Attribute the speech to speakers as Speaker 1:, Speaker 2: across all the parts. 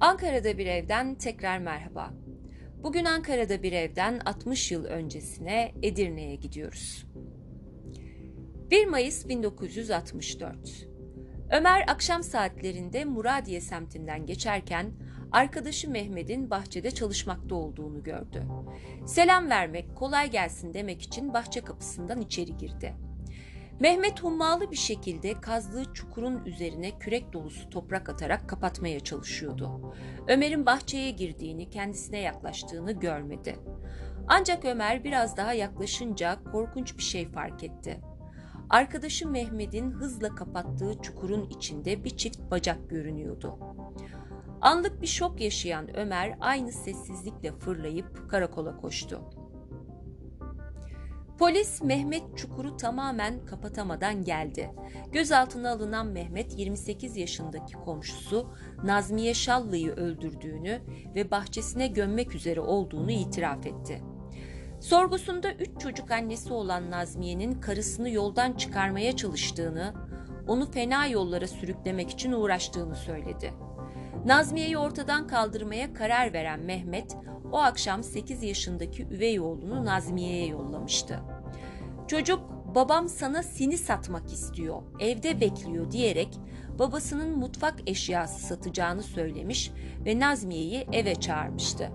Speaker 1: Ankara'da bir evden tekrar merhaba. Bugün Ankara'da bir evden 60 yıl öncesine Edirne'ye gidiyoruz. 1 Mayıs 1964. Ömer akşam saatlerinde Muradiye semtinden geçerken arkadaşı Mehmet'in bahçede çalışmakta olduğunu gördü. Selam vermek, kolay gelsin demek için bahçe kapısından içeri girdi. Mehmet hummalı bir şekilde kazdığı çukurun üzerine kürek dolusu toprak atarak kapatmaya çalışıyordu. Ömer'in bahçeye girdiğini, kendisine yaklaştığını görmedi. Ancak Ömer biraz daha yaklaşınca korkunç bir şey fark etti. Arkadaşı Mehmet'in hızla kapattığı çukurun içinde bir çift bacak görünüyordu. Anlık bir şok yaşayan Ömer aynı sessizlikle fırlayıp karakola koştu. Polis Mehmet çukuru tamamen kapatamadan geldi. Gözaltına alınan Mehmet 28 yaşındaki komşusu Nazmiye Şallı'yı öldürdüğünü ve bahçesine gömmek üzere olduğunu itiraf etti. Sorgusunda üç çocuk annesi olan Nazmiye'nin karısını yoldan çıkarmaya çalıştığını, onu fena yollara sürüklemek için uğraştığını söyledi. Nazmiye'yi ortadan kaldırmaya karar veren Mehmet, o akşam 8 yaşındaki üvey oğlunu Nazmiye'ye yollamıştı. Çocuk babam sana sini satmak istiyor, evde bekliyor diyerek babasının mutfak eşyası satacağını söylemiş ve Nazmiye'yi eve çağırmıştı.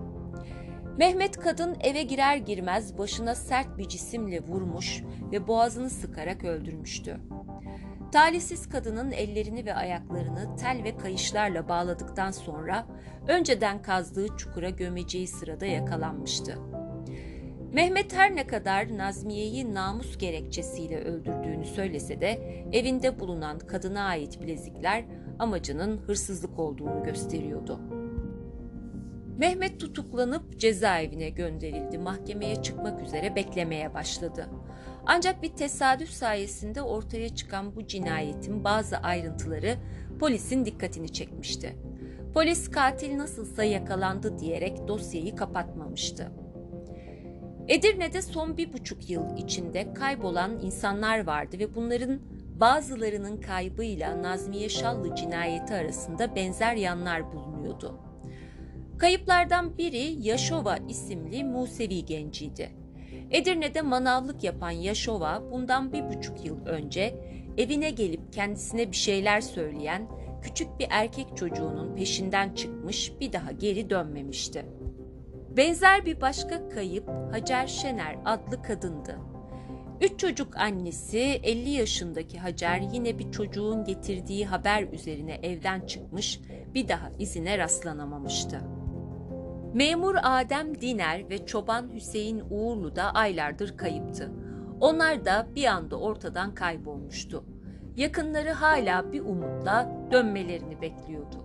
Speaker 1: Mehmet kadın eve girer girmez başına sert bir cisimle vurmuş ve boğazını sıkarak öldürmüştü. Talihsiz kadının ellerini ve ayaklarını tel ve kayışlarla bağladıktan sonra önceden kazdığı çukura gömeceği sırada yakalanmıştı. Mehmet her ne kadar Nazmiye'yi namus gerekçesiyle öldürdüğünü söylese de evinde bulunan kadına ait bilezikler amacının hırsızlık olduğunu gösteriyordu. Mehmet tutuklanıp cezaevine gönderildi. Mahkemeye çıkmak üzere beklemeye başladı. Ancak bir tesadüf sayesinde ortaya çıkan bu cinayetin bazı ayrıntıları polisin dikkatini çekmişti. Polis katil nasılsa yakalandı diyerek dosyayı kapatmamıştı. Edirne'de son bir buçuk yıl içinde kaybolan insanlar vardı ve bunların bazılarının kaybıyla Nazmiye Şallı cinayeti arasında benzer yanlar bulunuyordu. Kayıplardan biri Yaşova isimli Musevi genciydi. Edirne'de manavlık yapan Yaşova bundan bir buçuk yıl önce evine gelip kendisine bir şeyler söyleyen küçük bir erkek çocuğunun peşinden çıkmış bir daha geri dönmemişti. Benzer bir başka kayıp Hacer Şener adlı kadındı. Üç çocuk annesi 50 yaşındaki Hacer yine bir çocuğun getirdiği haber üzerine evden çıkmış bir daha izine rastlanamamıştı. Memur Adem Diner ve çoban Hüseyin Uğurlu da aylardır kayıptı. Onlar da bir anda ortadan kaybolmuştu. Yakınları hala bir umutla dönmelerini bekliyordu.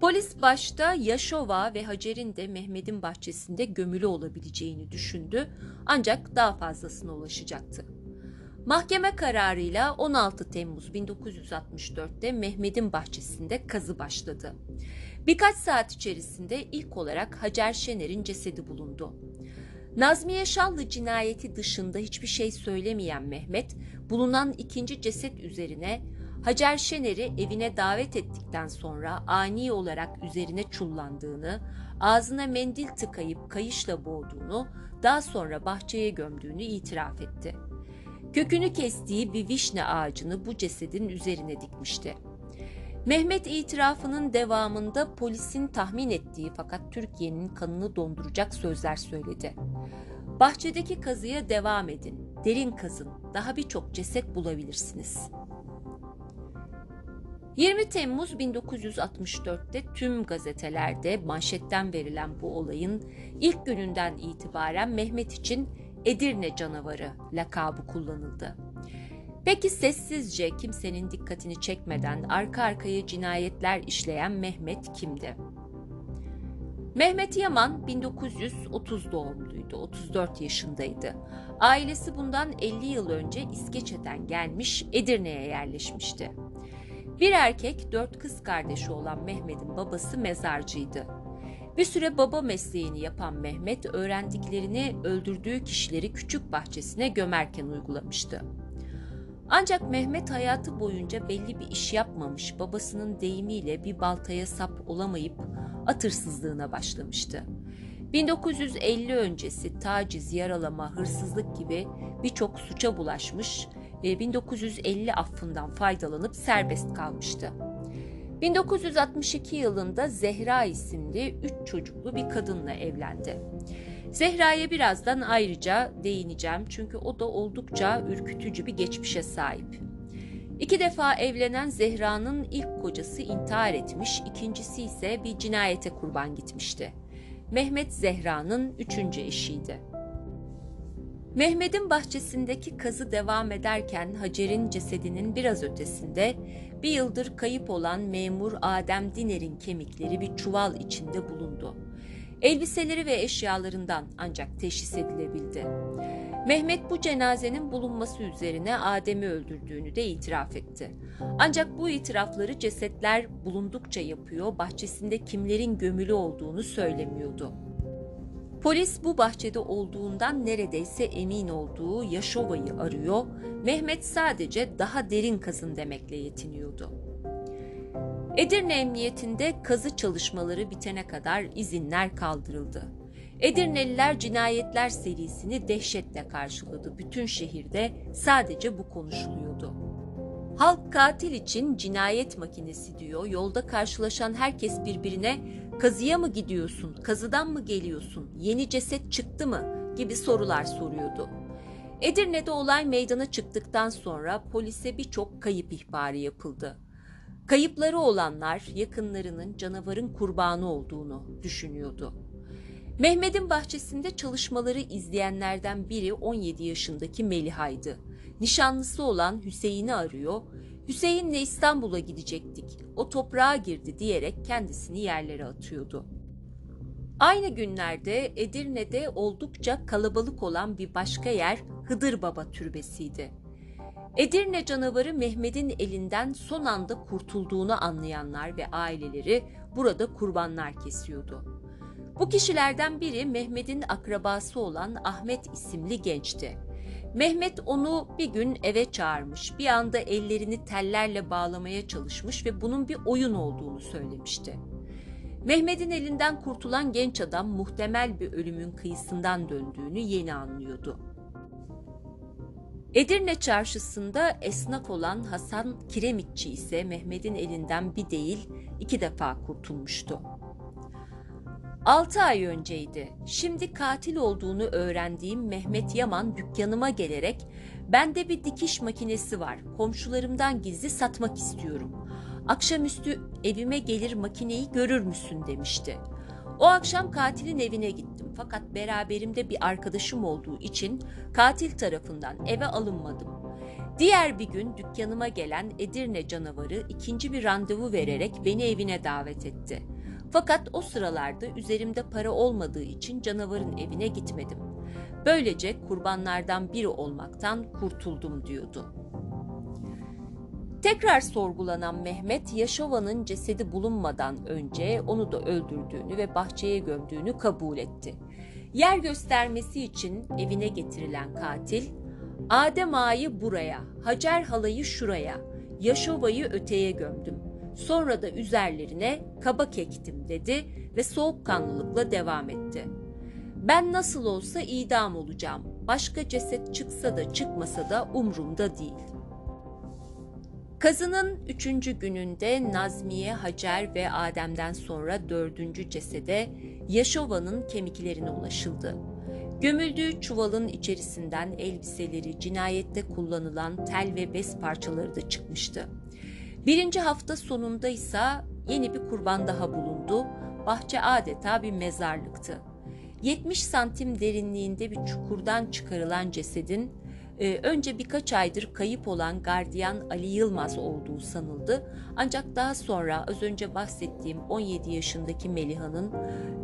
Speaker 1: Polis başta Yaşova ve Hacer'in de Mehmet'in bahçesinde gömülü olabileceğini düşündü ancak daha fazlasına ulaşacaktı. Mahkeme kararıyla 16 Temmuz 1964'te Mehmet'in bahçesinde kazı başladı. Birkaç saat içerisinde ilk olarak Hacer Şener'in cesedi bulundu. Nazmiye Şallı cinayeti dışında hiçbir şey söylemeyen Mehmet, bulunan ikinci ceset üzerine Hacer Şener'i evine davet ettikten sonra ani olarak üzerine çullandığını, ağzına mendil tıkayıp kayışla boğduğunu, daha sonra bahçeye gömdüğünü itiraf etti. Kökünü kestiği bir vişne ağacını bu cesedin üzerine dikmişti. Mehmet itirafının devamında polisin tahmin ettiği fakat Türkiye'nin kanını donduracak sözler söyledi. Bahçedeki kazıya devam edin, derin kazın, daha birçok ceset bulabilirsiniz. 20 Temmuz 1964'te tüm gazetelerde manşetten verilen bu olayın ilk gününden itibaren Mehmet için Edirne canavarı lakabı kullanıldı. Peki sessizce kimsenin dikkatini çekmeden arka arkaya cinayetler işleyen Mehmet kimdi? Mehmet Yaman 1930 doğumluydu, 34 yaşındaydı. Ailesi bundan 50 yıl önce İskeçe'den gelmiş, Edirne'ye yerleşmişti. Bir erkek, dört kız kardeşi olan Mehmet'in babası mezarcıydı. Bir süre baba mesleğini yapan Mehmet öğrendiklerini öldürdüğü kişileri küçük bahçesine gömerken uygulamıştı. Ancak Mehmet hayatı boyunca belli bir iş yapmamış, babasının deyimiyle bir baltaya sap olamayıp atırsızlığına başlamıştı. 1950 öncesi taciz, yaralama, hırsızlık gibi birçok suça bulaşmış ve 1950 affından faydalanıp serbest kalmıştı. 1962 yılında Zehra isimli 3 çocuklu bir kadınla evlendi. Zehra'ya birazdan ayrıca değineceğim çünkü o da oldukça ürkütücü bir geçmişe sahip. İki defa evlenen Zehra'nın ilk kocası intihar etmiş, ikincisi ise bir cinayete kurban gitmişti. Mehmet Zehra'nın üçüncü eşiydi. Mehmet'in bahçesindeki kazı devam ederken Hacer'in cesedinin biraz ötesinde bir yıldır kayıp olan memur Adem Diner'in kemikleri bir çuval içinde bulundu. Elbiseleri ve eşyalarından ancak teşhis edilebildi. Mehmet bu cenazenin bulunması üzerine Adem'i öldürdüğünü de itiraf etti. Ancak bu itirafları cesetler bulundukça yapıyor, bahçesinde kimlerin gömülü olduğunu söylemiyordu. Polis bu bahçede olduğundan neredeyse emin olduğu Yaşova'yı arıyor, Mehmet sadece daha derin kazın demekle yetiniyordu. Edirne Emniyetinde kazı çalışmaları bitene kadar izinler kaldırıldı. Edirneliler cinayetler serisini dehşetle karşıladı. Bütün şehirde sadece bu konuşuluyordu. Halk katil için cinayet makinesi diyor. Yolda karşılaşan herkes birbirine kazıya mı gidiyorsun, kazıdan mı geliyorsun, yeni ceset çıktı mı gibi sorular soruyordu. Edirne'de olay meydana çıktıktan sonra polise birçok kayıp ihbarı yapıldı. Kayıpları olanlar yakınlarının canavarın kurbanı olduğunu düşünüyordu. Mehmet'in bahçesinde çalışmaları izleyenlerden biri 17 yaşındaki Meliha'ydı. Nişanlısı olan Hüseyin'i arıyor. Hüseyin'le İstanbul'a gidecektik. O toprağa girdi diyerek kendisini yerlere atıyordu. Aynı günlerde Edirne'de oldukça kalabalık olan bir başka yer Hıdır Baba Türbesi'ydi. Edirne canavarı Mehmet'in elinden son anda kurtulduğunu anlayanlar ve aileleri burada kurbanlar kesiyordu. Bu kişilerden biri Mehmet'in akrabası olan Ahmet isimli gençti. Mehmet onu bir gün eve çağırmış. Bir anda ellerini tellerle bağlamaya çalışmış ve bunun bir oyun olduğunu söylemişti. Mehmet'in elinden kurtulan genç adam muhtemel bir ölümün kıyısından döndüğünü yeni anlıyordu. Edirne çarşısında esnaf olan Hasan Kiremitçi ise Mehmet'in elinden bir değil iki defa kurtulmuştu. 6 ay önceydi. Şimdi katil olduğunu öğrendiğim Mehmet Yaman dükkanıma gelerek bende bir dikiş makinesi var. Komşularımdan gizli satmak istiyorum. Akşamüstü evime gelir makineyi görür müsün demişti. O akşam katilin evine gittim fakat beraberimde bir arkadaşım olduğu için katil tarafından eve alınmadım. Diğer bir gün dükkanıma gelen Edirne canavarı ikinci bir randevu vererek beni evine davet etti. Fakat o sıralarda üzerimde para olmadığı için canavarın evine gitmedim. Böylece kurbanlardan biri olmaktan kurtuldum diyordu. Tekrar sorgulanan Mehmet Yaşova'nın cesedi bulunmadan önce onu da öldürdüğünü ve bahçeye gömdüğünü kabul etti. Yer göstermesi için evine getirilen katil, Adem Ağa'yı buraya, Hacer halayı şuraya, Yaşova'yı öteye gömdüm. Sonra da üzerlerine kabak ektim dedi ve soğukkanlılıkla devam etti. Ben nasıl olsa idam olacağım. Başka ceset çıksa da çıkmasa da umrumda değil.'' Kazının üçüncü gününde Nazmiye, Hacer ve Adem'den sonra dördüncü cesede Yaşova'nın kemiklerine ulaşıldı. Gömüldüğü çuvalın içerisinden elbiseleri, cinayette kullanılan tel ve bez parçaları da çıkmıştı. Birinci hafta sonunda ise yeni bir kurban daha bulundu. Bahçe adeta bir mezarlıktı. 70 santim derinliğinde bir çukurdan çıkarılan cesedin e, önce birkaç aydır kayıp olan gardiyan Ali Yılmaz olduğu sanıldı. Ancak daha sonra az önce bahsettiğim 17 yaşındaki Meliha'nın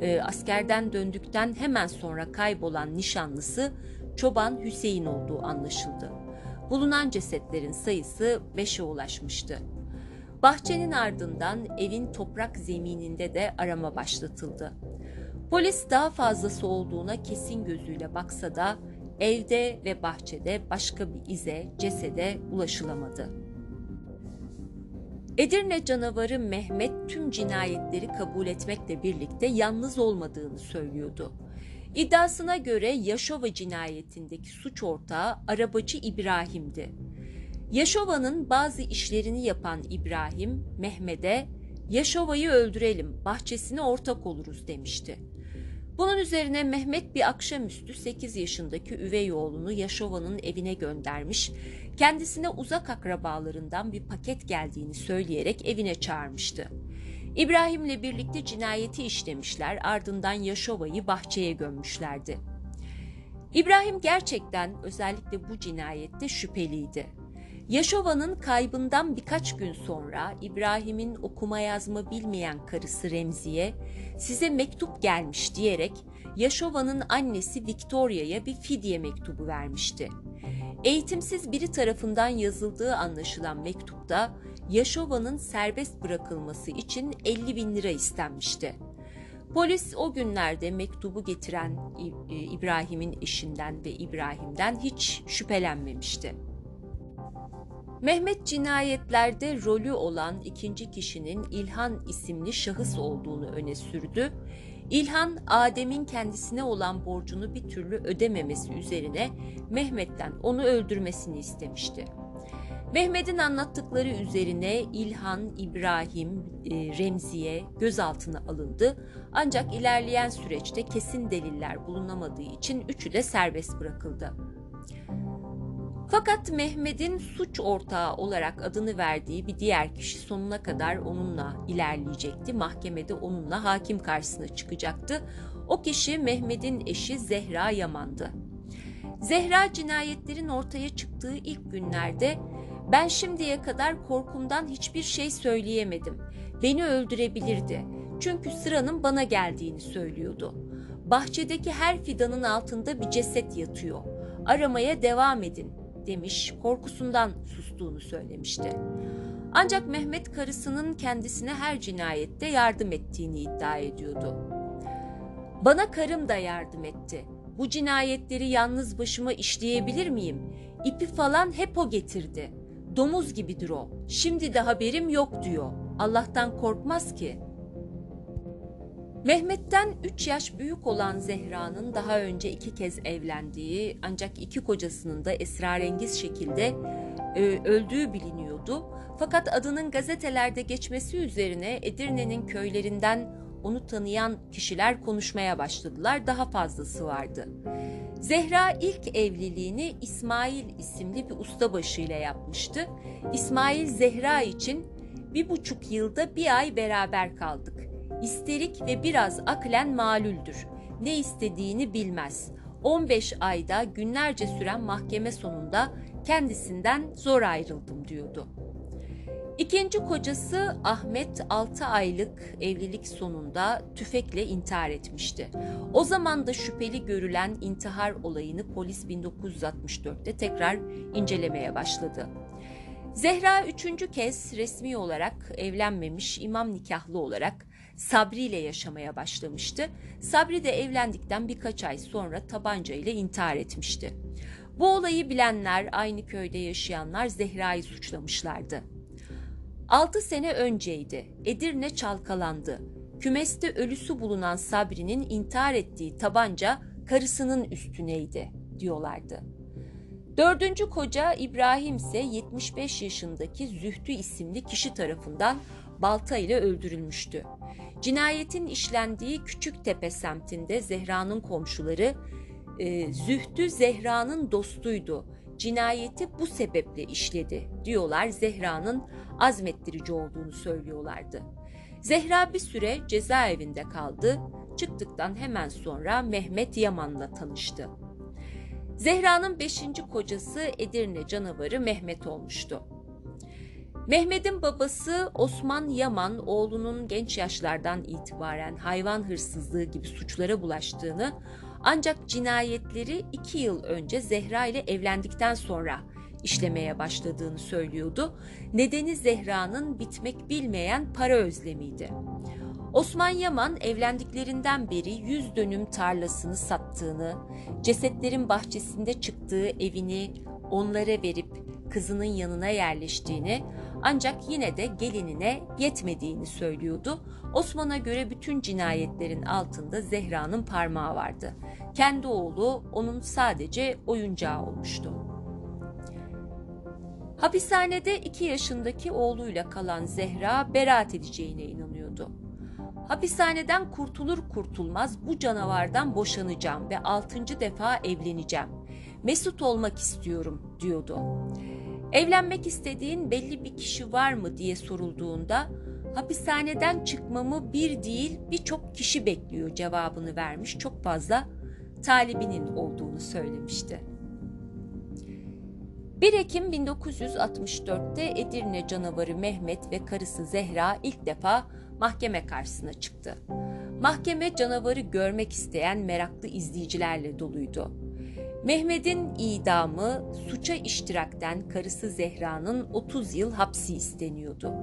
Speaker 1: e, askerden döndükten hemen sonra kaybolan nişanlısı Çoban Hüseyin olduğu anlaşıldı. Bulunan cesetlerin sayısı 5'e ulaşmıştı. Bahçenin ardından evin toprak zemininde de arama başlatıldı. Polis daha fazlası olduğuna kesin gözüyle baksa da evde ve bahçede başka bir ize, cesede ulaşılamadı. Edirne canavarı Mehmet tüm cinayetleri kabul etmekle birlikte yalnız olmadığını söylüyordu. İddiasına göre Yaşova cinayetindeki suç ortağı arabacı İbrahim'di. Yaşova'nın bazı işlerini yapan İbrahim, Mehmet'e Yaşova'yı öldürelim, bahçesine ortak oluruz demişti. Bunun üzerine Mehmet bir akşamüstü 8 yaşındaki üvey oğlunu Yaşova'nın evine göndermiş, kendisine uzak akrabalarından bir paket geldiğini söyleyerek evine çağırmıştı. İbrahim'le birlikte cinayeti işlemişler, ardından Yaşova'yı bahçeye gömmüşlerdi. İbrahim gerçekten özellikle bu cinayette şüpheliydi. Yaşova'nın kaybından birkaç gün sonra İbrahim'in okuma yazma bilmeyen karısı Remziye size mektup gelmiş diyerek Yaşova'nın annesi Victoria'ya bir fidye mektubu vermişti. Eğitimsiz biri tarafından yazıldığı anlaşılan mektupta Yaşova'nın serbest bırakılması için 50 bin lira istenmişti. Polis o günlerde mektubu getiren İbrahim'in eşinden ve İbrahim'den hiç şüphelenmemişti. Mehmet cinayetlerde rolü olan ikinci kişinin İlhan isimli şahıs olduğunu öne sürdü. İlhan, Adem'in kendisine olan borcunu bir türlü ödememesi üzerine Mehmet'ten onu öldürmesini istemişti. Mehmet'in anlattıkları üzerine İlhan, İbrahim, e, Remziye gözaltına alındı. Ancak ilerleyen süreçte kesin deliller bulunamadığı için üçü de serbest bırakıldı. Fakat Mehmet'in suç ortağı olarak adını verdiği bir diğer kişi sonuna kadar onunla ilerleyecekti. Mahkemede onunla hakim karşısına çıkacaktı. O kişi Mehmet'in eşi Zehra Yaman'dı. Zehra cinayetlerin ortaya çıktığı ilk günlerde ben şimdiye kadar korkumdan hiçbir şey söyleyemedim. Beni öldürebilirdi. Çünkü sıranın bana geldiğini söylüyordu. Bahçedeki her fidanın altında bir ceset yatıyor. Aramaya devam edin demiş, korkusundan sustuğunu söylemişti. Ancak Mehmet karısının kendisine her cinayette yardım ettiğini iddia ediyordu. Bana karım da yardım etti. Bu cinayetleri yalnız başıma işleyebilir miyim? İpi falan hep o getirdi. Domuz gibidir o. Şimdi de haberim yok diyor. Allah'tan korkmaz ki.'' Mehmet'ten 3 yaş büyük olan Zehra'nın daha önce iki kez evlendiği ancak iki kocasının da esrarengiz şekilde e, öldüğü biliniyordu. Fakat adının gazetelerde geçmesi üzerine Edirne'nin köylerinden onu tanıyan kişiler konuşmaya başladılar. Daha fazlası vardı. Zehra ilk evliliğini İsmail isimli bir ustabaşı ile yapmıştı. İsmail Zehra için bir buçuk yılda bir ay beraber kaldık isterik ve biraz aklen malüldür. Ne istediğini bilmez. 15 ayda günlerce süren mahkeme sonunda kendisinden zor ayrıldım diyordu. İkinci kocası Ahmet 6 aylık evlilik sonunda tüfekle intihar etmişti. O zaman da şüpheli görülen intihar olayını polis 1964'te tekrar incelemeye başladı. Zehra üçüncü kez resmi olarak evlenmemiş imam nikahlı olarak Sabri ile yaşamaya başlamıştı. Sabri de evlendikten birkaç ay sonra tabanca ile intihar etmişti. Bu olayı bilenler, aynı köyde yaşayanlar Zehra'yı suçlamışlardı. 6 sene önceydi. Edirne çalkalandı. Kümeste ölüsü bulunan Sabri'nin intihar ettiği tabanca karısının üstüneydi diyorlardı. Dördüncü koca İbrahim ise 75 yaşındaki Zühtü isimli kişi tarafından balta ile öldürülmüştü. Cinayetin işlendiği Küçüktepe semtinde Zehra'nın komşuları e, Zühtü Zehra'nın dostuydu. Cinayeti bu sebeple işledi diyorlar Zehra'nın azmettirici olduğunu söylüyorlardı. Zehra bir süre cezaevinde kaldı. Çıktıktan hemen sonra Mehmet Yaman'la tanıştı. Zehra'nın beşinci kocası Edirne canavarı Mehmet olmuştu. Mehmet'in babası Osman Yaman oğlunun genç yaşlardan itibaren hayvan hırsızlığı gibi suçlara bulaştığını ancak cinayetleri iki yıl önce Zehra ile evlendikten sonra işlemeye başladığını söylüyordu. Nedeni Zehra'nın bitmek bilmeyen para özlemiydi. Osman Yaman evlendiklerinden beri yüz dönüm tarlasını sattığını, cesetlerin bahçesinde çıktığı evini onlara verip kızının yanına yerleştiğini ancak yine de gelinine yetmediğini söylüyordu. Osman'a göre bütün cinayetlerin altında Zehra'nın parmağı vardı. Kendi oğlu onun sadece oyuncağı olmuştu. Hapishanede iki yaşındaki oğluyla kalan Zehra beraat edeceğine inanıyordu. Hapishaneden kurtulur kurtulmaz bu canavardan boşanacağım ve altıncı defa evleneceğim. Mesut olmak istiyorum diyordu. Evlenmek istediğin belli bir kişi var mı diye sorulduğunda hapishaneden çıkmamı bir değil birçok kişi bekliyor cevabını vermiş. Çok fazla talibinin olduğunu söylemişti. 1 Ekim 1964'te Edirne canavarı Mehmet ve karısı Zehra ilk defa mahkeme karşısına çıktı. Mahkeme canavarı görmek isteyen meraklı izleyicilerle doluydu. Mehmet'in idamı suça iştirakten karısı Zehra'nın 30 yıl hapsi isteniyordu.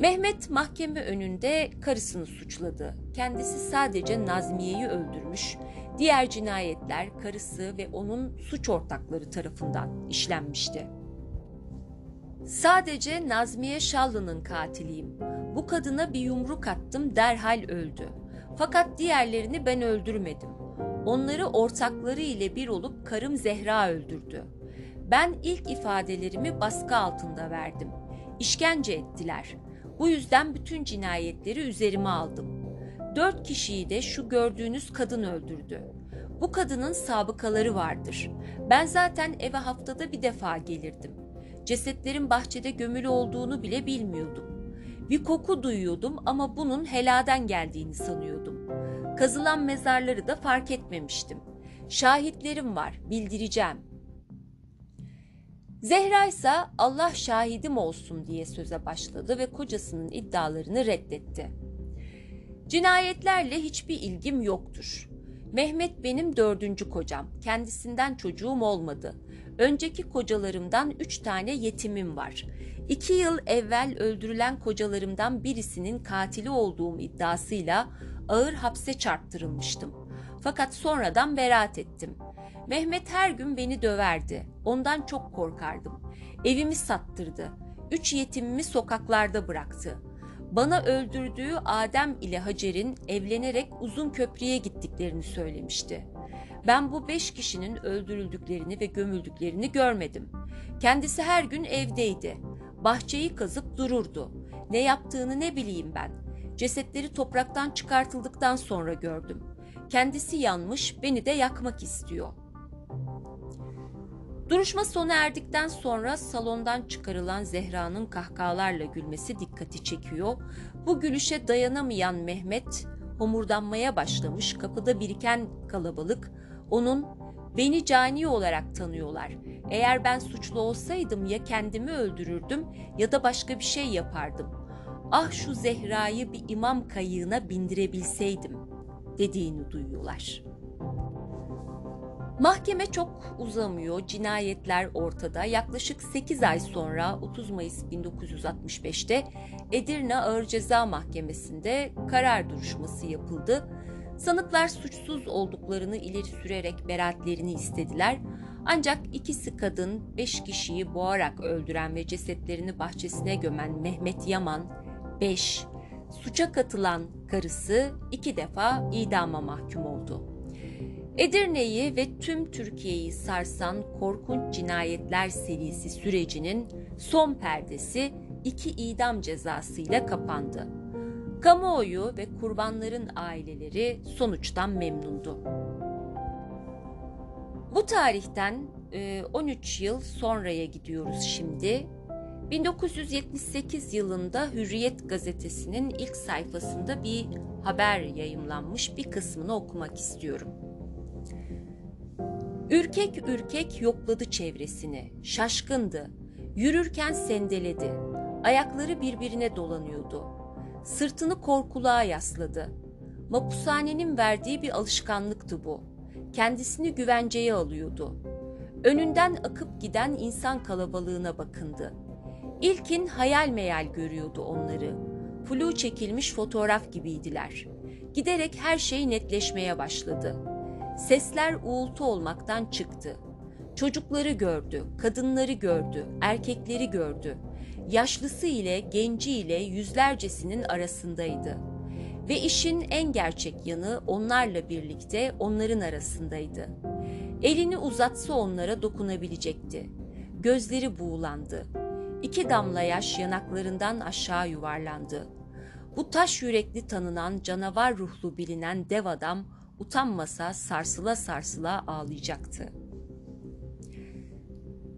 Speaker 1: Mehmet mahkeme önünde karısını suçladı. Kendisi sadece Nazmiye'yi öldürmüş, diğer cinayetler karısı ve onun suç ortakları tarafından işlenmişti. Sadece Nazmiye Şallı'nın katiliyim. Bu kadına bir yumruk attım derhal öldü. Fakat diğerlerini ben öldürmedim. Onları ortakları ile bir olup karım Zehra öldürdü. Ben ilk ifadelerimi baskı altında verdim. İşkence ettiler. Bu yüzden bütün cinayetleri üzerime aldım. Dört kişiyi de şu gördüğünüz kadın öldürdü. Bu kadının sabıkaları vardır. Ben zaten eve haftada bir defa gelirdim. Cesetlerin bahçede gömülü olduğunu bile bilmiyordum. Bir koku duyuyordum ama bunun heladen geldiğini sanıyordum. Kazılan mezarları da fark etmemiştim. Şahitlerim var, bildireceğim. Zehra ise Allah şahidim olsun diye söze başladı ve kocasının iddialarını reddetti. Cinayetlerle hiçbir ilgim yoktur. Mehmet benim dördüncü kocam. Kendisinden çocuğum olmadı. Önceki kocalarımdan üç tane yetimim var. İki yıl evvel öldürülen kocalarımdan birisinin katili olduğum iddiasıyla ağır hapse çarptırılmıştım. Fakat sonradan beraat ettim. Mehmet her gün beni döverdi. Ondan çok korkardım. Evimi sattırdı. Üç yetimimi sokaklarda bıraktı. Bana öldürdüğü Adem ile Hacer'in evlenerek uzun köprüye gittiklerini söylemişti. Ben bu beş kişinin öldürüldüklerini ve gömüldüklerini görmedim. Kendisi her gün evdeydi. Bahçeyi kazıp dururdu. Ne yaptığını ne bileyim ben. Cesetleri topraktan çıkartıldıktan sonra gördüm. Kendisi yanmış, beni de yakmak istiyor. Duruşma sona erdikten sonra salondan çıkarılan Zehra'nın kahkahalarla gülmesi dikkati çekiyor. Bu gülüşe dayanamayan Mehmet homurdanmaya başlamış. Kapıda biriken kalabalık onun beni cani olarak tanıyorlar. Eğer ben suçlu olsaydım ya kendimi öldürürdüm ya da başka bir şey yapardım. Ah şu Zehra'yı bir imam kayığına bindirebilseydim dediğini duyuyorlar.'' Mahkeme çok uzamıyor, cinayetler ortada. Yaklaşık 8 ay sonra 30 Mayıs 1965'te Edirne Ağır Ceza Mahkemesi'nde karar duruşması yapıldı. Sanıklar suçsuz olduklarını ileri sürerek beraatlerini istediler. Ancak ikisi kadın 5 kişiyi boğarak öldüren ve cesetlerini bahçesine gömen Mehmet Yaman 5, suça katılan karısı iki defa idama mahkum oldu. Edirne'yi ve tüm Türkiye'yi sarsan korkunç cinayetler serisi sürecinin son perdesi iki idam cezasıyla kapandı. Kamuoyu ve kurbanların aileleri sonuçtan memnundu. Bu tarihten 13 e, yıl sonraya gidiyoruz şimdi. 1978 yılında Hürriyet gazetesinin ilk sayfasında bir haber yayımlanmış bir kısmını okumak istiyorum. Ürkek ürkek yokladı çevresini, şaşkındı. Yürürken sendeledi. Ayakları birbirine dolanıyordu. Sırtını korkuluğa yasladı. Mapushanenin verdiği bir alışkanlıktı bu. Kendisini güvenceye alıyordu. Önünden akıp giden insan kalabalığına bakındı. İlkin hayal meyal görüyordu onları. flu çekilmiş fotoğraf gibiydiler. Giderek her şey netleşmeye başladı. Sesler uğultu olmaktan çıktı. Çocukları gördü, kadınları gördü, erkekleri gördü. Yaşlısı ile genci ile yüzlercesinin arasındaydı. Ve işin en gerçek yanı onlarla birlikte onların arasındaydı. Elini uzatsa onlara dokunabilecekti. Gözleri buğulandı. İki damla yaş yanaklarından aşağı yuvarlandı. Bu taş yürekli tanınan canavar ruhlu bilinen dev adam utanmasa sarsıla sarsıla ağlayacaktı.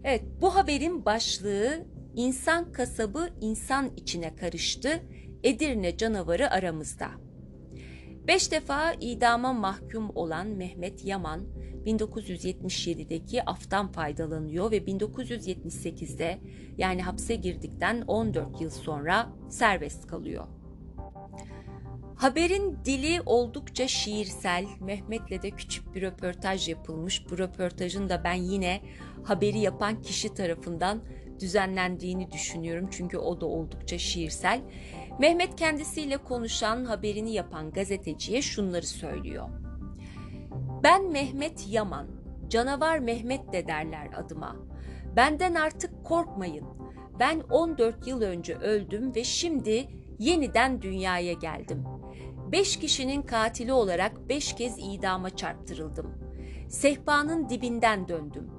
Speaker 1: Evet, bu haberin başlığı insan kasabı insan içine karıştı. Edirne canavarı aramızda. Beş defa idama mahkum olan Mehmet Yaman 1977'deki aftan faydalanıyor ve 1978'de yani hapse girdikten 14 yıl sonra serbest kalıyor. Haberin dili oldukça şiirsel. Mehmet'le de küçük bir röportaj yapılmış. Bu röportajın da ben yine haberi yapan kişi tarafından düzenlendiğini düşünüyorum. Çünkü o da oldukça şiirsel. Mehmet kendisiyle konuşan, haberini yapan gazeteciye şunları söylüyor. Ben Mehmet Yaman, canavar Mehmet de derler adıma. Benden artık korkmayın. Ben 14 yıl önce öldüm ve şimdi yeniden dünyaya geldim. Beş kişinin katili olarak beş kez idama çarptırıldım. Sehpanın dibinden döndüm.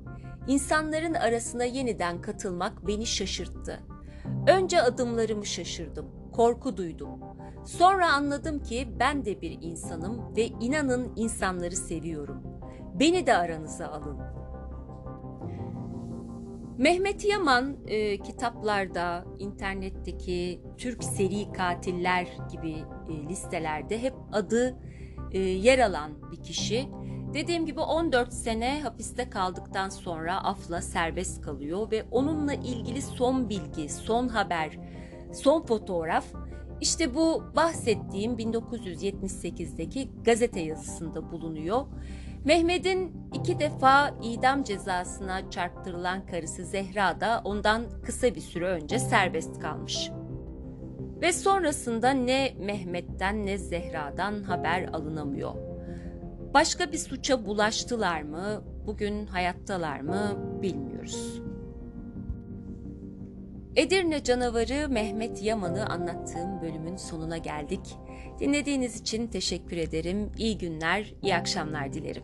Speaker 1: İnsanların arasına yeniden katılmak beni şaşırttı. Önce adımlarımı şaşırdım, korku duydum. Sonra anladım ki ben de bir insanım ve inanın insanları seviyorum. Beni de aranıza alın. Mehmet Yaman e, kitaplarda, internetteki Türk seri katiller gibi e, listelerde hep adı e, yer alan bir kişi. Dediğim gibi 14 sene hapiste kaldıktan sonra afla serbest kalıyor ve onunla ilgili son bilgi, son haber, son fotoğraf işte bu bahsettiğim 1978'deki gazete yazısında bulunuyor. Mehmet'in iki defa idam cezasına çarptırılan karısı Zehra da ondan kısa bir süre önce serbest kalmış. Ve sonrasında ne Mehmet'ten ne Zehra'dan haber alınamıyor. Başka bir suça bulaştılar mı, bugün hayattalar mı bilmiyoruz. Edirne canavarı Mehmet Yaman'ı anlattığım bölümün sonuna geldik. Dinlediğiniz için teşekkür ederim. İyi günler, iyi akşamlar dilerim.